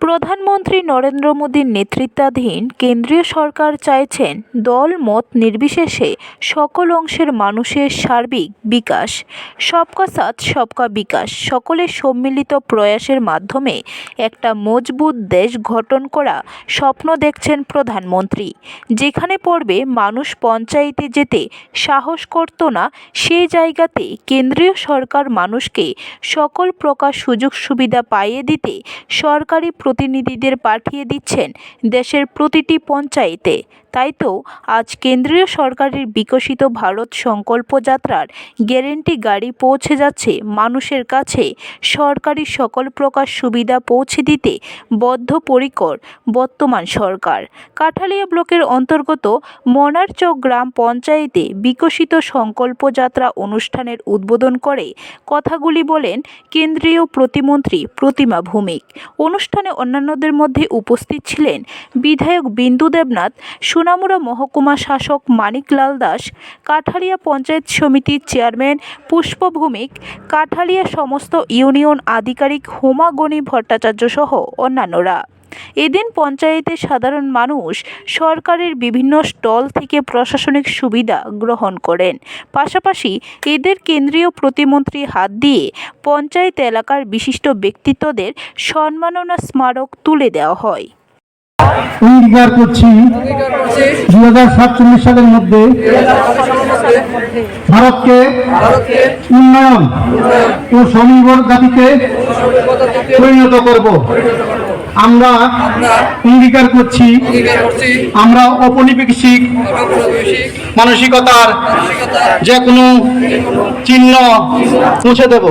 প্রধানমন্ত্রী নরেন্দ্র মোদীর নেতৃত্বাধীন কেন্দ্রীয় সরকার চাইছেন দল মত নির্বিশেষে সকল অংশের মানুষের সার্বিক বিকাশ। সবকা সাথ, সবকা বিকাশ। সকলের সম্মিলিত প্রয়াসের মাধ্যমে একটা মজবুত দেশ গঠন করা স্বপ্ন দেখছেন প্রধানমন্ত্রী। যেখানে পড়বে, মানুষ পঞ্চায়েতে যেতে সাহস করতো না সেই জায়গাতে কেন্দ্রীয় সরকার মানুষকে সকল প্রকার সুযোগ সুবিধা পাইয়ে দিতে সরকারি প্রতিনিধিদের পাঠিয়ে দিচ্ছেন দেশের প্রতিটি পঞ্চায়েতে। তাই তো আজ কেন্দ্রীয় সরকারের বিকশিত ভারত সংকল্প যাত্রার গ্যারেন্টি গাড়ি পৌঁছে যাচ্ছে মানুষের কাছে। সরকারি সকল প্রকার সুবিধা পৌঁছে দিতে বদ্ধপরিকর বর্তমান সরকার। কাঠালিয়া ব্লকের অন্তর্গত মনারচক গ্রাম পঞ্চায়েতে বিকশিত সংকল্প যাত্রা অনুষ্ঠানের উদ্বোধন করে। কথাগুলি বলেন কেন্দ্রীয় প্রতিমন্ত্রী প্রতিমা ভৌমিক। অনুষ্ঠানে অন্যান্যদের মধ্যে উপস্থিত ছিলেন বিধায়ক বিন্দু দেবনাথ সোনামুড়া মহকুমা শাসক মানিকলাল দাস, কাঠালিয়া পঞ্চায়েত সমিতির চেয়ারম্যান পুষ্প ভৌমিক কাঠালিয়া সমস্ত ইউনিয়ন আধিকারিক হোমা গণি ভট্টাচার্য সহ অন্যান্যরা। এদিন পঞ্চায়েতে সাধারণ মানুষ সরকারের বিভিন্ন স্টল থেকে প্রশাসনিক সুবিধা গ্রহণ করেন। পাশাপাশি এদের কেন্দ্রীয় প্রতিমন্ত্রী হাত দিয়ে পঞ্চায়েত এলাকার বিশিষ্ট ব্যক্তিত্বদের সম্মাননা স্মারক তুলে দেওয়া হয়। অঙ্গীকার করছি। দুই হাজার সাতচল্লিশ সালের মধ্যে ভারতকে উন্নয়ন ও স্বনির্ভর জাতিতে পরিণত করব। আমরা অঙ্গীকার করছি। আমরা ঔপনিবেশিক মানসিকতার যে কোনো চিহ্ন মুছে দেব।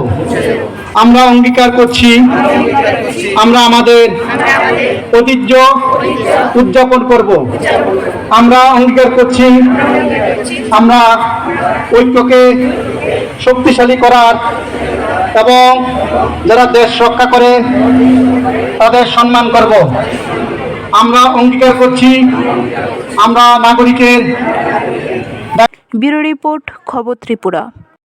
আমরা অঙ্গীকার করছি। আমরা আমাদের ঐতিহ্য উদযাপন করব আমরা অঙ্গীকার করছি আমরা ঐক্যকে শক্তিশালী করার এবং যারা দেশ রক্ষা করে তাদের সম্মান করব আমরা অঙ্গীকার করছি আমরা নাগরিকের ব্যুরো রিপোর্ট খবর ত্রিপুরা